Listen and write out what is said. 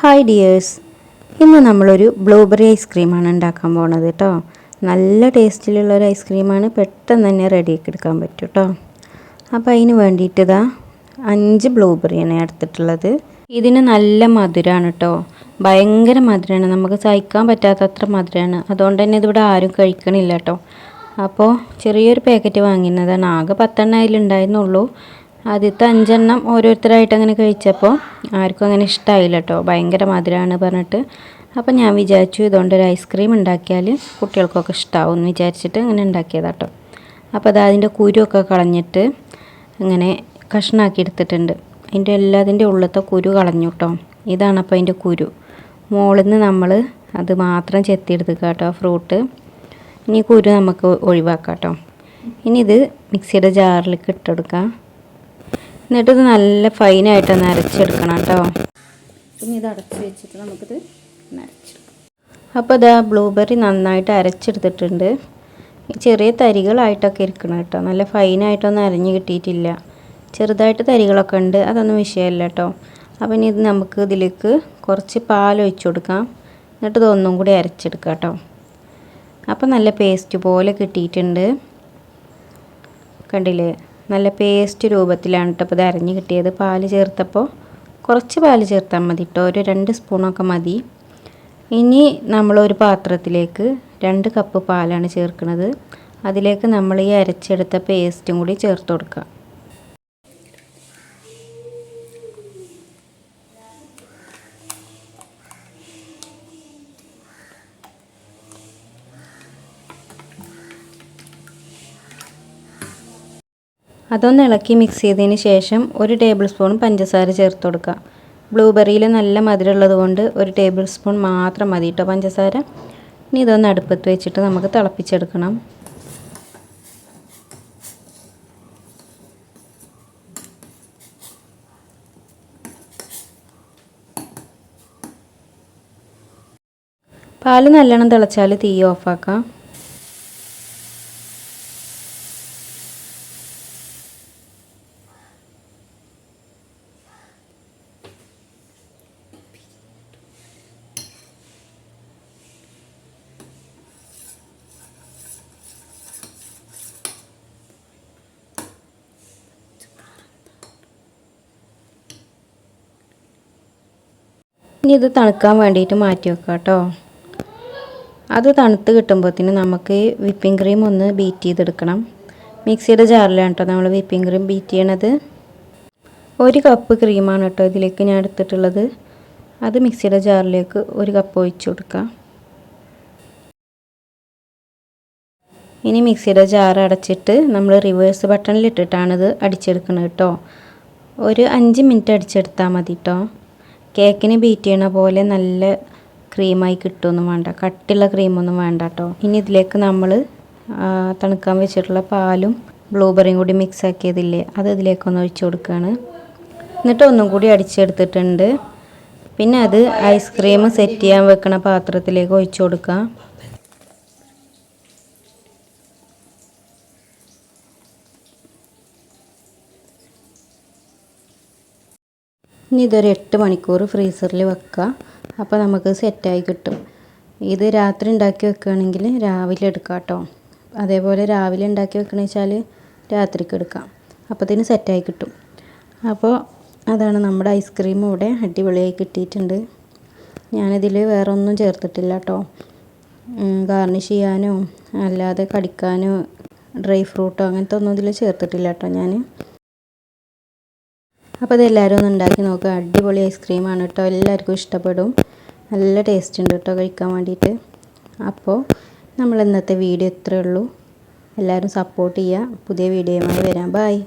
Hi dears ഇന്ന് നമ്മളൊരു blueberry ഐസ്ക്രീമാണ് ഉണ്ടാക്കാൻ പോണത് കേട്ടോ നല്ല ടേസ്റ്റിലുള്ള ഒരു ഐസ്ക്രീമാണ് പെട്ടെന്ന് തന്നെ റെഡിയാക്കി എടുക്കാൻ പറ്റും കേട്ടോ അപ്പോൾ അതിന് വേണ്ടിയിട്ട് ഇതാ അഞ്ച് ബ്ലൂബെറിയാണ് എടുത്തിട്ടുള്ളത്. ഇതിന് നല്ല മധുരമാണ് കേട്ടോ ഭയങ്കര മധുരമാണ് നമുക്ക് സഹിക്കാൻ പറ്റാത്തത്ര മധുരമാണ് അതുകൊണ്ട് തന്നെ ഇതിവിടെ ആരും കഴിക്കണില്ല കേട്ടോ അപ്പോൾ ചെറിയൊരു പാക്കറ്റ് വാങ്ങിയിരുന്നതാണ്. ആകെ പത്തെണ്ണ അതിലുണ്ടായിരുന്നുള്ളൂ. ആദ്യത്തെ അഞ്ചെണ്ണം ഓരോരുത്തരായിട്ട് അങ്ങനെ കഴിച്ചപ്പോൾ ആർക്കും അങ്ങനെ ഇഷ്ടമായില്ല കേട്ടോ ഭയങ്കര മധുരമാണ് പറഞ്ഞിട്ട്. അപ്പം ഞാൻ വിചാരിച്ചു ഇതുകൊണ്ട് ഒരു ഐസ്ക്രീം ഉണ്ടാക്കിയാൽ കുട്ടികൾക്കൊക്കെ ഇഷ്ടമാവും എന്ന് വിചാരിച്ചിട്ട് അങ്ങനെ ഉണ്ടാക്കിയതാട്ടോ അപ്പോൾ അത് അതിന്റെ കുരുവൊക്കെ കളഞ്ഞിട്ട് ഇങ്ങനെ കഷ്ണാക്കി എടുത്തിട്ടുണ്ട്. അതിന്റെ എല്ലാതിന്റെ ഉള്ളത്തെ കുരു കളഞ്ഞു കേട്ടോ ഇതാണ് അപ്പോൾ അതിന്റെ കുരു. മുകളിൽ നിന്ന് നമ്മൾ അത് മാത്രം ചെത്തിയെടുത്തുക കേട്ടോ ഫ്രൂട്ട് ഇനി കുരു നമുക്ക് ഒഴിവാക്കാം കേട്ടോ ഇനി ഇത് മിക്സിയുടെ ജാറിലേക്ക് ഇട്ടെടുക്കാം എന്നിട്ട് ഇത് നല്ല ഫൈനായിട്ടൊന്ന് അരച്ചെടുക്കണം കേട്ടോ. ഇനി ഇത് അടച്ച് വെച്ചിട്ട് നമുക്കിത് അരച്ചെടുക്കാം അപ്പോൾ ഇതാ ബ്ലൂബെറി നന്നായിട്ട് അരച്ചെടുത്തിട്ടുണ്ട്. ചെറിയ തരികളായിട്ടൊക്കെ ഇരിക്കണം കേട്ടോ. നല്ല ഫൈനായിട്ടൊന്നും അരഞ്ഞ് കിട്ടിയിട്ടില്ല. ചെറുതായിട്ട് തരികളൊക്കെ ഉണ്ട്. അതൊന്നും വിഷയമല്ല കേട്ടോ. അപ്പം ഇനി ഇത് നമുക്ക് ഇതിലേക്ക് കുറച്ച് പാൽ ഒഴിച്ചു കൊടുക്കാം. എന്നിട്ട് ഇതൊന്നും കൂടി അരച്ചെടുക്കാം കേട്ടോ. അപ്പം നല്ല പേസ്റ്റ് പോലെ കിട്ടിയിട്ടുണ്ട്. കണ്ടില്ലേ? നല്ല പേസ്റ്റ് രൂപത്തിലാണ് കേട്ടോ അപ്പോൾ ഇത് അരഞ്ഞ് കിട്ടിയത്. പാൽ ചേർത്തപ്പോൾ കുറച്ച് പാൽ ചേർത്താൽ മതി കേട്ടോ ഒരു രണ്ട് സ്പൂണൊക്കെ മതി. ഇനി നമ്മളൊരു പാത്രത്തിലേക്ക് രണ്ട് കപ്പ് പാലാണ് ചേർക്കുന്നത് അതിലേക്ക് നമ്മൾ ഈ അരച്ചെടുത്ത പേസ്റ്റും കൂടി ചേർത്ത് കൊടുക്കുക അതൊന്ന് ഇളക്കി മിക്സ് ചെയ്തതിന് ശേഷം ഒരു ടേബിൾ സ്പൂൺ പഞ്ചസാര ചേർത്ത് കൊടുക്കുക. ബ്ലൂബെറിയിൽ നല്ല മധുരമുള്ളത് കൊണ്ട് ഒരു ടേബിൾ സ്പൂൺ മാത്രം മതി കേട്ടോ പഞ്ചസാര. ഇനി ഇതൊന്ന് അടുപ്പത്ത് വെച്ചിട്ട് നമുക്ക് തിളപ്പിച്ചെടുക്കണം. പാൽ നല്ലോണം തിളച്ചാൽ തീ ഓഫാക്കാം ഇനി ഇത് തണുക്കാൻ വേണ്ടിയിട്ട് മാറ്റി വെക്കാം കേട്ടോ അത് തണുത്ത് കിട്ടുമ്പോഴത്തേന് നമുക്ക് വിപ്പിംഗ് ക്രീം ഒന്ന് ബീറ്റ് ചെയ്തെടുക്കണം. മിക്സിയുടെ ജാറിലാണ് കേട്ടോ നമ്മൾ വിപ്പിംഗ് ക്രീം ബീറ്റ് ചെയ്യണത്. ഒരു കപ്പ് ക്രീമാണ് കേട്ടോ ഇതിലേക്ക് ഞാൻ എടുത്തിട്ടുള്ളത്. അത് മിക്സിയുടെ ജാറിലേക്ക് ഒരു കപ്പ് ഒഴിച്ച് കൊടുക്കാം. ഇനി മിക്സിയുടെ ജാർ അടച്ചിട്ട് നമ്മൾ റിവേഴ്സ് ബട്ടണിൽ ഇട്ടിട്ടാണിത് അടിച്ചെടുക്കുന്നത് കേട്ടോ ഒരു അഞ്ച് മിനിറ്റ് അടിച്ചെടുത്താൽ മതി കേട്ടോ കേക്കിന് ബീറ്റ് ചെയ്യണ പോലെ നല്ല ക്രീമായി കിട്ടുമൊന്നും വേണ്ട. കട്ടിയുള്ള ക്രീമൊന്നും വേണ്ട കേട്ടോ ഇനി ഇതിലേക്ക് നമ്മൾ തണുക്കാൻ വെച്ചിട്ടുള്ള പാലും ബ്ലൂബെറിയും കൂടി മിക്സ് ആക്കിയതില്ലേ അത് ഇതിലേക്കൊന്ന് ഒഴിച്ചു കൊടുക്കുകയാണ് എന്നിട്ട് ഒന്നും കൂടി അടിച്ചെടുത്തിട്ടുണ്ട്. പിന്നെ അത് ഐസ്ക്രീം സെറ്റ് ചെയ്യാൻ വെക്കണ പാത്രത്തിലേക്ക് ഒഴിച്ചു കൊടുക്കുക ഇനി ഇതൊരു എട്ട് മണിക്കൂർ ഫ്രീസറിൽ വെക്കുക. അപ്പോൾ നമുക്ക് സെറ്റായി കിട്ടും. ഇത് രാത്രി ഉണ്ടാക്കി വെക്കുകയാണെങ്കിൽ രാവിലെ എടുക്കാം കേട്ടോ. അതേപോലെ രാവിലെ ഉണ്ടാക്കി വെക്കണ വെച്ചാൽ രാത്രിക്ക് എടുക്കാം. അപ്പോഴത്തേന് സെറ്റായി കിട്ടും. അപ്പോൾ അതാണ് നമ്മുടെ ഐസ്ക്രീം ഇവിടെ അടിപൊളിയായി കിട്ടിയിട്ടുണ്ട്. ഞാനിതിൽ വേറെ ഒന്നും ചേർത്തിട്ടില്ല കേട്ടോ. ഗാർണിഷ് ചെയ്യാനോ അല്ലാതെ കടിക്കാനോ ഡ്രൈ ഫ്രൂട്ടോ അങ്ങനത്തെ ഒന്നും ഇതിൽ ചേർത്തിട്ടില്ല കേട്ടോ ഞാൻ. അപ്പോൾ ഇതെല്ലാവരും ഒന്ന് ഉണ്ടാക്കി നോക്കുക അടിപൊളി ഐസ്ക്രീമാണ് കേട്ടോ. എല്ലാവർക്കും ഇഷ്ടപ്പെടും. നല്ല ടേസ്റ്റ് ഉണ്ട് കേട്ടോ കഴിക്കാൻ വേണ്ടിയിട്ട്. അപ്പോൾ നമ്മൾ ഇന്നത്തെ വീഡിയോ ഇത്രയേ ഉള്ളൂ. എല്ലാവരും സപ്പോർട്ട് ചെയ്യുക. പുതിയ വീഡിയോയുമായി വരാം. ബായ്